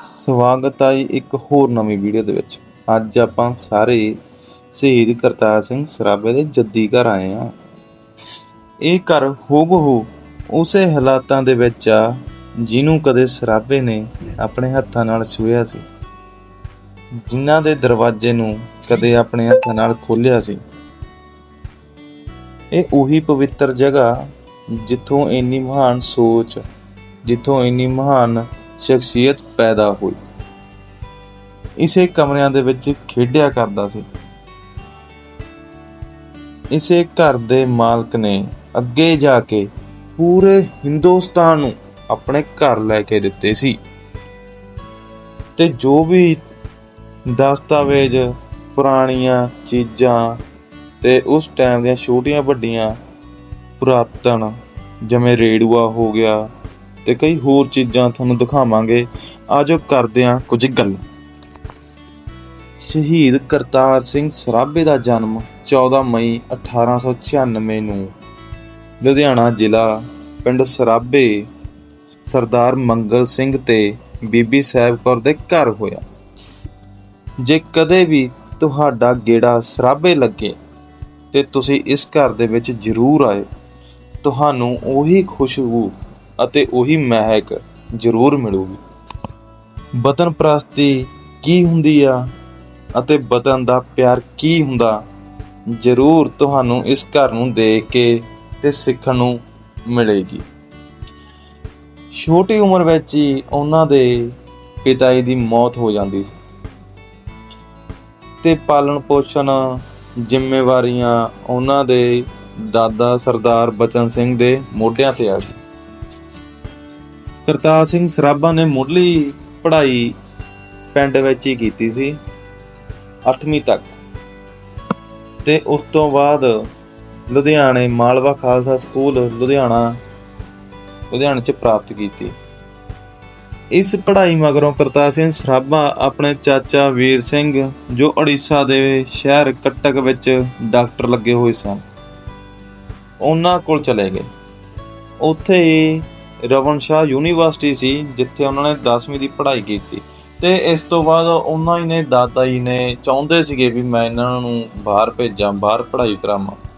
ਸਵਾਗਤ ਹੈ ਜੀ ਇੱਕ ਹੋਰ ਨਵੀਂ ਵੀਡੀਓ ਦੇ ਵਿੱਚ। ਅੱਜ ਆਪਾਂ ਸਾਰੇ ਸ਼ਹੀਦ ਕਰਤਾਰ ਸਿੰਘ ਸਰਾਭੇ ਦੇ ਜੱਦੀ ਘਰ ਆਏ ਆ ਇਹ ਘਰ ਹੂਬਹੂ ਉਸੇ ਹਾਲਾਤਾਂ ਦੇ ਵਿੱਚ ਆ, ਜਿਹਨੂੰ ਕਦੇ ਸਰਾਭੇ ਨੇ ਆਪਣੇ ਹੱਥਾਂ ਨਾਲ ਛੂਹਿਆ ਸੀ। ਜਿਨ੍ਹਾਂ ਦੇ ਦਰਵਾਜ਼ੇ ਨੂੰ ਕਦੇ ਆਪਣੇ ਹੱਥਾਂ ਨਾਲ ਖੋਲ੍ਹਿਆ ਸੀ। ਇਹ ਉਹੀ ਪਵਿੱਤਰ ਜਗ੍ਹਾ ਜਿੱਥੋਂ ਇੰਨੀ ਮਹਾਨ ਸੋਚ, ਜਿੱਥੋਂ ਇੰਨੀ ਮਹਾਨ ਸ਼ਖਸੀਅਤ ਪੈਦਾ ਹੋਈ। ਇਸੇ ਕਮਰਿਆਂ ਦੇ ਵਿੱਚ ਖੇਡਿਆ ਕਰਦਾ ਸੀ। ਇਸੇ ਘਰ ਦੇ ਮਾਲਕ ਨੇ ਅੱਗੇ ਜਾ ਕੇ ਪੂਰੇ ਹਿੰਦੁਸਤਾਨ ਨੂੰ ਆਪਣੇ ਘਰ ਲੈ ਕੇ ਦਿੱਤੇ ਸੀ। ਤੇ ਜੋ ਵੀ ਦਸਤਾਵੇਜ਼, ਪੁਰਾਣੀਆਂ ਚੀਜ਼ਾਂ ਤੇ ਉਸ ਟਾਈਮ ਦੀਆਂ ਛੋਟੀਆਂ ਵੱਡੀਆਂ ਪੁਰਾਤਨ, ਜਿਵੇਂ ਰੇਡੂਆ ਹੋ ਗਿਆ ਤੇ ਕਈ ਹੋਰ ਚੀਜ਼ਾਂ ਤੁਹਾਨੂੰ ਦਿਖਾਵਾਂਗੇ। ਆਜੋ ਕਰਦੇ ਹਾਂ ਕੁਝ ਗੱਲ। ਸ਼ਹੀਦ ਕਰਤਾਰ ਸਿੰਘ ਸਰਾਭੇ ਦਾ ਜਨਮ 14 ਮਈ 1896 ਨੂੰ ਲੁਧਿਆਣਾ ਜ਼ਿਲ੍ਹਾ ਪਿੰਡ ਸਰਾਭੇ ਸਰਦਾਰ ਮੰਗਲ ਸਿੰਘ ਤੇ ਬੀਬੀ ਸਾਹਿਬ ਕੌਰ ਦੇ ਘਰ ਹੋਇਆ। ਜੇ ਕਦੇ ਵੀ ਤੁਹਾਡਾ ਗੇੜਾ ਸਰਾਭੇ ਲੱਗੇ, ਤੇ ਤੁਸੀਂ ਇਸ ਘਰ ਦੇ ਵਿੱਚ ਜ਼ਰੂਰ ਆਏ ਤੁਹਾਨੂੰ ਉਹੀ ਖੁਸ਼ਬੂ ਅਤੇ ਉਹੀ ਮਹਿਕ ਜ਼ਰੂਰ ਮਿਲੂਗੀ। ਵਤਨ ਪ੍ਰਸਤੀ ਕੀ ਹੁੰਦੀ ਆ ਅਤੇ ਵਤਨ ਦਾ ਪਿਆਰ ਕੀ ਹੁੰਦਾ, ਜ਼ਰੂਰ ਤੁਹਾਨੂੰ ਇਸ ਘਰ ਨੂੰ ਦੇਖ ਕੇ ਤੇ ਸਿੱਖਣ ਨੂੰ ਮਿਲੇਗੀ। ਛੋਟੀ ਉਮਰ ਵਿੱਚ ਹੀ ਉਹਨਾਂ ਦੇ ਪਿਤਾ ਜੀ ਦੀ ਮੌਤ ਹੋ ਜਾਂਦੀ ਸੀ। ਤੇ ਪਾਲਣ ਪੋਸ਼ਣ ਜ਼ਿੰਮੇਵਾਰੀਆਂ ਉਹਨਾਂ ਦੇ ਦਾਦਾ ਸਰਦਾਰ ਬਚਨ ਸਿੰਘ ਦੇ ਮੋਢਿਆਂ ਤੇ ਆ ਗਈ ਕਰਤਾਰ ਸਿੰਘ ਸਰਾਭਾ ਨੇ ਮੁੱਢਲੀ ਪੜ੍ਹਾਈ ਪਿੰਡ ਵਿੱਚ ਹੀ ਕੀਤੀ ਸੀ 8ਵੀਂ ਤੱਕ। ਤੇ ਉਸ ਤੋਂ ਬਾਅਦ ਲੁਧਿਆਣੇ ਮਾਲਵਾ ਖਾਲਸਾ ਸਕੂਲ ਲੁਧਿਆਣਾ, ਲੁਧਿਆਣੇ 'ਚ ਪ੍ਰਾਪਤ ਕੀਤੀ। ਇਸ ਪੜ੍ਹਾਈ ਮਗਰੋਂ ਕਰਤਾਰ ਸਿੰਘ ਸਰਾਭਾ ਆਪਣੇ ਚਾਚਾ ਵੀਰ ਸਿੰਘ, ਜੋ ਉੜੀਸਾ ਦੇ ਸ਼ਹਿਰ ਕਟਕ ਵਿੱਚ ਡਾਕਟਰ ਲੱਗੇ ਹੋਏ ਸਨ, ਉਹਨਾਂ ਕੋਲ ਚਲੇ ਗਏ। ਉੱਥੇ ਹੀ ਰਵਨ ਸ਼ਾਹ ਯੂਨੀਵਰਸਿਟੀ ਸੀ, ਜਿੱਥੇ ਉਹਨਾਂ ਨੇ 10ਵੀਂ ਦੀ ਪੜ੍ਹਾਈ ਕੀਤੀ। ਤੇ ਇਸ ਤੋਂ ਬਾਅਦ ਉਹਨਾਂ ਹੀ ਨੇ, ਦਾਦਾ ਜੀ ਨੇ ਚਾਹੁੰਦੇ ਸੀਗੇ ਵੀ ਮੈਂ ਇਹਨਾਂ ਨੂੰ ਬਾਹਰ ਭੇਜਾਂ, ਬਾਹਰ ਪੜ੍ਹਾਈ ਕਰਾਵਾਂ।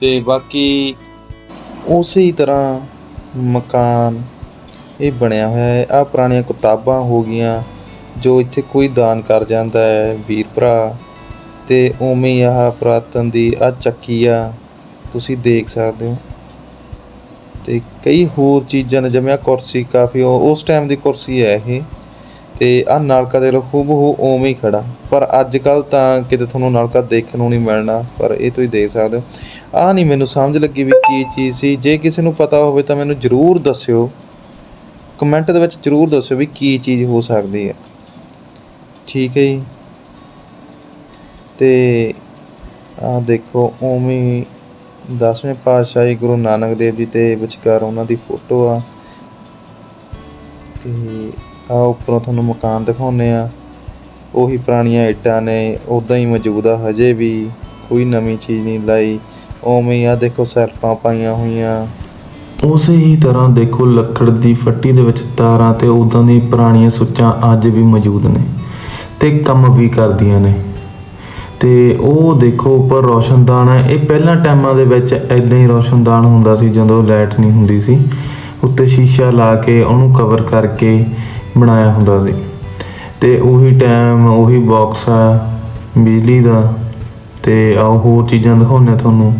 ਤੇ ਬਾਕੀ ਉਸੇ ਹੀ ਤਰ੍ਹਾਂ ਮਕਾਨ ਇਹ ਬਣਿਆ ਹੋਇਆ ਹੈ। ਆ ਪੁਰਾਣੀਆਂ ਕਿਤਾਬਾਂ ਹੋ ਗਈਆਂ, ਜੋ ਇੱਥੇ ਕੋਈ ਦਾਨ ਕਰ ਜਾਂਦਾ ਹੈ, ਵੀਰ ਭਰਾ। ਤੇ ਉਵੇਂ ਹੀ ਆਹ ਪੁਰਾਤਨ ਦੀ ਆ ਚੱਕੀ ਆ, ਤੁਸੀਂ ਦੇਖ ਸਕਦੇ ਹੋ। ਤੇ ਕਈ ਹੋਰ ਚੀਜ਼ਾਂ ਨੇ, ਜਿਵੇਂ ਆ ਕੁਰਸੀ ਕਾਫੀ, ਉਹ- ਉਸ ਟਾਈਮ ਦੀ ਕੁਰਸੀ ਹੈ ਇਹ, ਤੇ ਆ ਨਲਕਾ ਦੇ ਲੋ ਹੂਬਹੂ ਉਵੇਂ ਹੀ ਖੜਾ। ਪਰ ਅੱਜ ਕੱਲ ਤਾਂ ਕਿਤੇ ਤੁਹਾਨੂੰ ਨਲਕਾ ਦੇਖਣ ਨੂੰ ਨਹੀਂ ਮਿਲਣਾ, ਪਰ ਇਹ ਤੁਸੀਂ ਦੇਖ ਸਕਦੇ ਹੋ। ਆ ਨਹੀਂ ਮੈਨੂੰ ਸਮਝ ਲੱਗੀ ਵੀ ਕੀ ਚੀਜ਼ ਸੀ। ਜੇ ਕਿਸੇ ਨੂੰ ਪਤਾ ਹੋਵੇ ਤਾਂ ਮੈਨੂੰ ਜਰੂਰ ਦੱਸਿਓ। ਕਮੈਂਟ ਦੇ ਵਿੱਚ ਜਰੂਰ ਦੱਸਿਓ ਵੀ ਕੀ ਚੀਜ਼ ਹੋ ਸਕਦੀ ਹੈ। ਠੀਕ ਹੈ ਜੀ। ਤੇ ਆ ਦੇਖੋ, ਉਵੇਂ ਹੀ ਦਸਵੇਂ ਪਾਤਸ਼ਾਹੀ ਗੁਰੂ ਨਾਨਕ ਦੇਵ ਜੀ ਤੇ ਵਿਚਕਾਰ ਉਹਨਾਂ ਦੀ ਫੋਟੋ ਆ। ਤੇ ਆ ਉੱਪਰੋਂ ਤੁਹਾਨੂੰ ਮਕਾਨ ਦਿਖਾਉਨੇ ਆ। ਉਹੀ ਪੁਰਾਣੀਆਂ ਇੱਟਾਂ ਨੇ ਉਦਾਂ ਹੀ ਮੌਜੂਦ ਆ, ਹਜੇ ਵੀ ਕੋਈ ਨਵੀਂ ਚੀਜ਼ ਨਹੀਂ ਲਾਈ। ਉਵੇਂ ਹੀ ਆ ਦੇਖੋ ਸੈਲਫਾਂ ਪਾਈਆਂ ਹੋਈਆਂ। ਉਸੇ ਹੀ ਤਰ੍ਹਾਂ ਦੇਖੋ ਲੱਕੜ ਦੀ ਫੱਟੀ ਦੇ ਵਿੱਚ ਤਾਰਾਂ ਤੇ ਉਦਾਂ ਦੀ ਪੁਰਾਣੀਆਂ ਸੁੱਚਾਂ ਅੱਜ ਵੀ ਮੌਜੂਦ ਨੇ ਤੇ ਕੰਮ ਵੀ ਕਰਦੀਆਂ ਨੇ। ਤੇ ਉਹ ਦੇਖੋ ਉੱਪਰ ਰੋਸ਼ਨਦਾਨ ਹੈ। ਇਹ ਪਹਿਲਾਂ ਟਾਈਮਾਂ ਦੇ ਵਿੱਚ ਐਦਾਂ ਹੀ ਰੋਸ਼ਨਦਾਨ ਹੁੰਦਾ ਸੀ ਜਦੋਂ ਲਾਈਟ ਨਹੀਂ ਹੁੰਦੀ ਸੀ। ਉੱਤੇ ਸ਼ੀਸ਼ਾ ਲਾ ਕੇ ਉਹਨੂੰ ਕਵਰ ਕਰਕੇ ਬਣਾਇਆ ਹੁੰਦਾ ਸੀ। ਤੇ ਉਹੀ ਟਾਈਮ ਉਹੀ ਬਾਕਸ ਆ, ਬਿਜਲੀ ਦਾ। ਤੇ ਆ ਹੋਰ ਚੀਜ਼ਾਂ ਦਿਖਾਉਂਦੇ ਤੁਹਾਨੂੰ।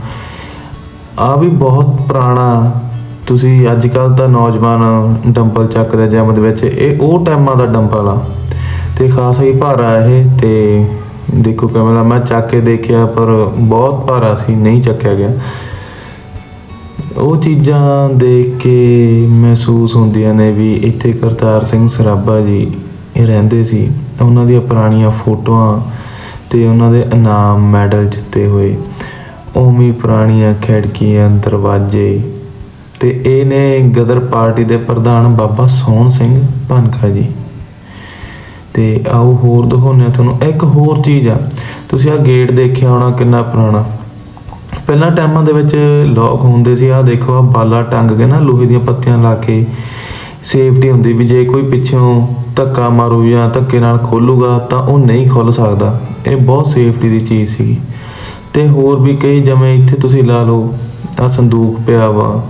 ਆ ਵੀ ਬਹੁਤ ਪੁਰਾਣਾ, ਤੁਸੀਂ ਅੱਜ ਕੱਲ ਤਾਂ ਨੌਜਵਾਨ ਡੰਬਲ ਚੱਕਦੇ ਜਿਮ ਦੇ ਵਿੱਚ। ਇਹ ਉਹ ਟਾਈਮਾਂ ਦਾ ਡੰਬਲ ਆ। ਤੇ ਖਾਸ ਹੀ ਭਾਰਾ ਇਹ ਤੇ ਦੇਖੋ ਕਿਵੇਂ ਮੈਂ ਚੱਕ ਕੇ ਦੇਖਿਆ, ਪਰ ਬਹੁਤ ਭਾਰਾ ਸੀ, ਨਹੀਂ ਚੱਕਿਆ ਗਿਆ। ਉਹ ਚੀਜ਼ਾਂ ਦੇਖ ਕੇ ਮਹਿਸੂਸ ਹੁੰਦੀਆਂ ਨੇ ਵੀ ਇੱਥੇ ਕਰਤਾਰ ਸਿੰਘ ਸਰਾਭਾ ਜੀ ਇਹ ਰਹਿੰਦੇ ਸੀ। ਉਹਨਾਂ ਦੀਆਂ ਪੁਰਾਣੀਆਂ ਫੋਟੋਆਂ ਤੇ ਉਹਨਾਂ ਦੇ ਇਨਾਮ ਮੈਡਲ ਜਿੱਤੇ ਹੋਏ। ਉਵੇਂ ਪੁਰਾਣੀਆਂ ਖਿੜਕੀਆਂ, ਦਰਵਾਜ਼ੇ ਤੇ ਇਹ ਨੇ ਗਦਰ ਪਾਰਟੀ ਦੇ ਪ੍ਰਧਾਨ ਬਾਬਾ ਸੋਹਣ ਸਿੰਘ ਭਨਕਾ ਜੀ। ਤੇ ਆਓ ਹੋਰ ਦਿਖਾਉਂਦੇ ਹਾਂ ਤੁਹਾਨੂੰ। ਇੱਕ ਹੋਰ ਚੀਜ਼ ਆ। ਤੁਸੀਂ ਆ ਗੇਟ ਦੇਖਿਆ ਹੋਣਾ ਕਿੰਨਾ ਪੁਰਾਣਾ। ਪਹਿਲਾਂ ਟਾਈਮਾਂ ਦੇ ਵਿੱਚ ਲੋਕ ਹੁੰਦੇ ਸੀ। ਆ ਦੇਖੋ ਆ ਬਾਲਾ ਟੰਗ ਕੇ ਨਾ ਲੋਹੇ ਦੀਆਂ ਪੱਤੀਆਂ ਲਾ ਕੇ ਸੇਫਟੀ ਹੁੰਦੀ ਵੀ ਜੇ ਕੋਈ ਪਿੱਛੋਂ ਧੱਕਾ ਮਾਰੂ ਜਾਂ ਧੱਕੇ ਨਾਲ ਖੋਲੂਗਾ ਤਾਂ ਉਹ ਨਹੀਂ ਖੁੱਲ ਸਕਦਾ। ਇਹ ਬਹੁਤ ਸੇਫਟੀ ਦੀ ਚੀਜ਼ ਸੀਗੀ। ਤੇ ਹੋਰ ਵੀ ਕਈ ਜਿਵੇਂ ਇੱਥੇ ਤੁਸੀਂ ਲਾ ਲਓ ਆ ਸੰਦੂਕ ਪਿਆ ਵਾ,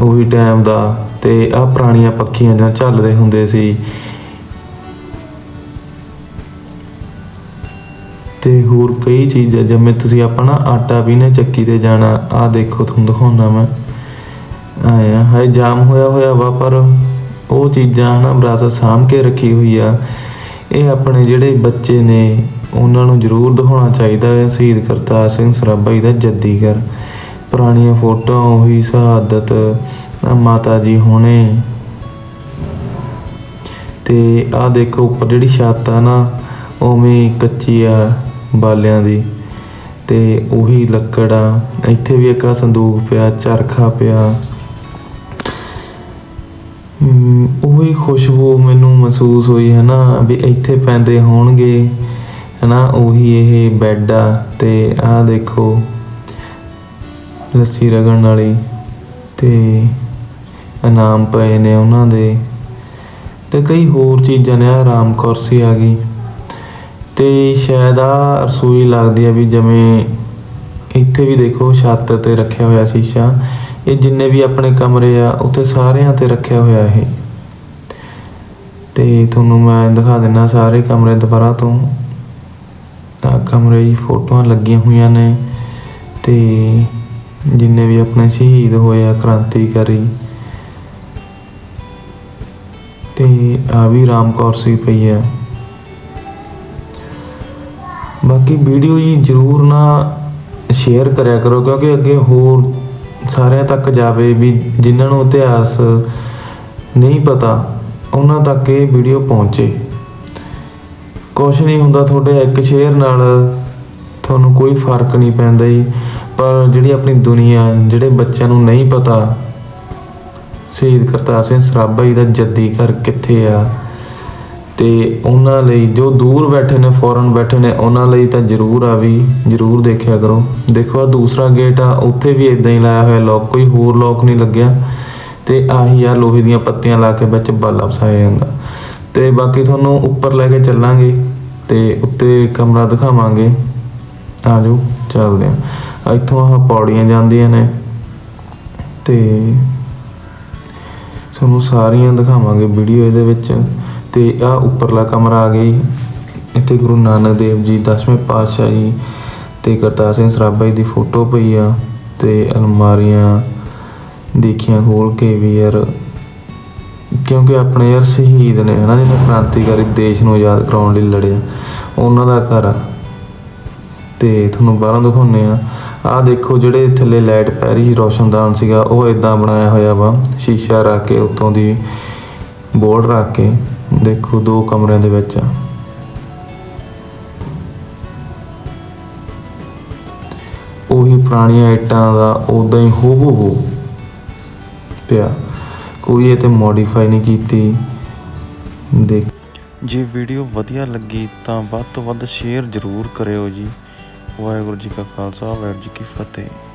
ਉਹੀ ਟਾਈਮ ਦਾ ਤੇ ਆ ਪੁਰਾਣੀਆਂ ਪੱਖੀਆਂ ਜਾਂ ਚੱਲਦੇ ਹੁੰਦੇ ਸੀ। ਹੋਰ ਕਈ ਚੀਜ਼ਾਂ ਜਿਵੇਂ ਤੁਸੀਂ ਆਪਣਾ ਆਟਾ ਵੀ ਨਾ ਚੱਕੀ ਤੇ ਜਾਣਾ ਆ ਦੇਖੋ ਤੁਹਾਨੂੰ ਦਿਖਾਉਣਾ ਮੈਂ। ਆਇਆ ਹੈ ਜਾਮ ਹੋਇਆ ਹੋਇਆ ਵਾ, ਪਰ ਉਹ ਚੀਜ਼ਾਂ ਨਾ ਵਿਰਾਸਤ ਸਾਂਭ ਕੇ ਰੱਖੀ ਹੋਈ ਆ। ਇਹ ਆਪਣੇ ਜਿਹੜੇ ਬੱਚੇ ਨੇ, ਉਹਨਾਂ ਨੂੰ ਜ਼ਰੂਰ ਦਿਖਾਉਣਾ ਚਾਹੀਦਾ ਹੈ, ਸ਼ਹੀਦ ਕਰਤਾਰ ਸਿੰਘ ਸਰਾਭਾ ਜੀ ਦਾ ਜੱਦੀ ਘਰ ਪੁਰਾਣੀਆਂ ਫੋਟੋਆਂ, ਉਹੀ ਸ਼ਹਾਦਤ ਮਾਤਾ ਜੀ ਹੋਣੇ। ਤੇ ਆ ਦੇਖੋ, ਉੱਪਰ ਜਿਹੜੀ ਛੱਤ ਆ ਨਾ, ਉਵੇਂ ਕੱਚੀ ਆ। ਬਾਲਿਆਂ ਦੀ ਤੇ ਉਹੀ ਲੱਕੜ ਆ। ਇੱਥੇ ਵੀ ਇੱਕ ਆ ਸੰਦੂਕ ਪਿਆ, ਚਰਖਾ ਪਿਆ। ਉਹੀ ਖੁਸ਼ਬੂ ਮੈਨੂੰ ਮਹਿਸੂਸ ਹੋਈ ਹੈ ਨਾ ਵੀ ਇੱਥੇ ਪੈਂਦੇ ਹੋਣਗੇ। ਹਨਾ, ਉਹੀ ਇਹ ਬੈੱਡ ਆ ਤੇ ਆਹ ਦੇਖੋ, ਲੱਸੀ ਰਗਣ ਵਾਲੀ ਤੇ ਇਨਾਮ ਪਏ ਨੇ ਉਹਨਾਂ ਦੇ। ਤੇ ਕਈ ਹੋਰ ਚੀਜ਼ਾਂ ਨੇ, ਆਹ ਆਰਾਮ ਕੁਰਸੀ ਆ ਗਈ। ਤੇ ਸ਼ਾਇਦ ਆ ਰਸੋਈ ਲੱਗਦੀ ਆ ਵੀ ਜਿਵੇਂ ਇੱਥੇ ਵੀ ਦੇਖੋ ਛੱਤ ਤੇ ਰੱਖਿਆ ਹੋਇਆ ਸ਼ੀਸ਼ਾ। ਇਹ ਜਿੰਨੇ ਵੀ ਆਪਣੇ ਕਮਰੇ ਆ, ਉੱਥੇ ਸਾਰਿਆਂ ਤੇ ਰੱਖਿਆ ਹੋਇਆ ਇਹ। ਤੇ ਤੁਹਾਨੂੰ ਮੈਂ ਦਿਖਾ ਦਿੰਨਾ ਸਾਰੇ ਕਮਰੇ ਦੁਬਾਰਾ ਤੋਂ। ਆ ਕਮਰੇ ਦੀ ਫੋਟੋਆਂ ਲੱਗੀਆਂ ਹੋਈਆਂ ਨੇ ਤੇ ਜਿੰਨੇ ਵੀ ਆਪਣੇ ਸ਼ਹੀਦ ਹੋਏ ਆ, ਕ੍ਰਾਂਤੀਕਾਰੀ। ਤੇ ਆ ਵੀ ਰਾਮ ਕੌਰ ਸੀ ਪਈ ਆ। ਬਾਕੀ ਵੀਡੀਓ ਜੀ ਜਰੂਰ ਨਾ ਸ਼ੇਅਰ ਕਰਿਆ ਕਰੋ, ਕਿਉਂਕਿ ਅੱਗੇ ਹੋਰ ਸਾਰਿਆਂ ਤੱਕ ਜਾਵੇ ਵੀ ਜਿਨ੍ਹਾਂ ਨੂੰ ਇਤਿਹਾਸ ਨਹੀਂ ਪਤਾ, ਉਹਨਾਂ ਤੱਕ ਇਹ ਵੀਡੀਓ ਪਹੁੰਚੇ। ਕੁਛ ਨਹੀਂ ਹੁੰਦਾ ਤੁਹਾਡੇ ਇੱਕ ਸ਼ੇਅਰ ਨਾਲ, ਤੁਹਾਨੂੰ ਕੋਈ ਫ਼ਰਕ ਨਹੀਂ ਪੈਂਦਾ ਜੀ। ਪਰ ਜਿਹੜੀ ਆਪਣੀ ਦੁਨੀਆ, ਜਿਹੜੇ ਬੱਚਿਆਂ ਨੂੰ ਨਹੀਂ ਪਤਾ, ਸ਼ਹੀਦ ਕਰਤਾਰ ਸਿੰਘ ਸਰਾਭਾ ਜੀ ਦਾ ਜੱਦੀ ਘਰ ਕਿੱਥੇ ਆ? ਤੇ ਉਹਨਾਂ ਲਈ ਜੋ ਦੂਰ ਬੈਠੇ ਨੇ, ਫੋਰਨ ਬੈਠੇ ਨੇ, ਉਹਨਾਂ ਲਈ ਤਾਂ ਜ਼ਰੂਰ ਆ ਵੀ, ਜ਼ਰੂਰ ਦੇਖਿਆ ਕਰੋ। ਦੇਖੋ ਆ ਦੂਸਰਾ ਗੇਟ ਆ, ਉੱਥੇ ਵੀ ਇਦਾਂ ਹੀ ਲਾਇਆ ਹੋਇਆ ਲੋਕ ਕੋਈ ਹੋਰ ਲੋਕ ਨਹੀਂ ਲੱਗਿਆ। ਤੇ ਆਹੀ ਆ ਲੋਹੇ ਦੀਆਂ ਪੱਤੀਆਂ ਲਾ ਕੇ ਵਿੱਚ ਬਾਲਾ ਵਸਾਇਆ ਜਾਂਦਾ। ਤੇ ਬਾਕੀ ਤੁਹਾਨੂੰ ਉੱਪਰ ਲੈ ਕੇ ਚੱਲਾਂਗੇ ਤੇ ਉੱਤੇ ਕਮਰਾ ਦਿਖਾਵਾਂਗੇ। ਆ ਜਾਓ ਚੱਲਦੇ ਆ ਇੱਥੋਂ ਆਹ ਪੌੜੀਆਂ ਜਾਂਦੀਆਂ ਨੇ। ਤੇ ਤੁਹਾਨੂੰ ਸਾਰੀਆਂ ਦਿਖਾਵਾਂਗੇ ਵੀਡੀਓ ਇਹਦੇ ਵਿੱਚ। ਤੇ ਆ ਉੱਪਰਲਾ ਕਮਰਾ ਆ ਗਈ ਇੱਥੇ ਗੁਰੂ ਨਾਨਕ ਦੇਵ ਜੀ 10ਵੇਂ ਪਾਤਸ਼ਾਹ ਜੀ ਤੇ ਕਰਤਾਰ ਸਿੰਘ ਸਰਾਭਾ ਜੀ ਦੀ ਫੋਟੋ ਪਈ ਆ ਤੇ ਅਲਮਾਰੀਆਂ ਦੇਖੀਆਂ ਖੋਲ ਕੇ ਵੀ ਯਾਰ, ਕਿਉਂਕਿ ਆਪਣੇ ਯਾਰ ਸ਼ਹੀਦ ਨੇ ਹਨਾ, ਜਿਹਨੇ ਕ੍ਰਾਂਤੀਕਾਰੀ ਦੇਸ਼ ਨੂੰ ਆਜ਼ਾਦ ਕਰਾਉਣ ਲਈ ਲੜਿਆ, ਉਹਨਾਂ ਦਾ ਘਰ ਆ। ਤੇ ਤੁਹਾਨੂੰ ਬਾਹਰੋਂ ਦਿਖਾਉਂਦੇ ਆ। ਆਹ ਦੇਖੋ ਜਿਹੜੇ ਥੱਲੇ ਲਾਈਟ ਪੈ ਰਹੀ ਸੀ, ਰੋਸ਼ਨਦਾਨ ਸੀਗਾ, ਉਹ ਇਦਾਂ ਬਣਾਇਆ ਹੋਇਆ ਵਾ, ਸ਼ੀਸ਼ਾ ਰੱਖ ਕੇ, ਉੱਤੋਂ ਦੀ ਬੋਰਡ ਰੱਖ ਕੇ। ਦੇਖੋ ਦੋ ਕਮਰਿਆਂ ਦੇ ਵਿੱਚ। ਆ ਉਹੀ ਪੁਰਾਣੀਆਂ ਇੱਟਾਂ ਦਾ ਉਦਾਂ ਹੀ ਹੋ ਹੋ ਪਿਆ। ਕੋਈ ਇਹ ਤੇ ਮੋਡੀਫਾਈ ਨਹੀਂ ਕੀਤੀ। ਦੇਖ। ਜੇ ਵੀਡੀਓ ਵਧੀਆ ਲੱਗੀ ਤਾਂ ਵੱਧ ਤੋਂ ਵੱਧ ਸ਼ੇਅਰ ਜ਼ਰੂਰ ਕਰਿਓ ਜੀ। ਵਾਹਿਗੁਰੂ ਜੀ ਕਾ ਖਾਲਸਾ, ਵਾਹਿਗੁਰੂ ਜੀ ਕੀ ਫਤਿਹ।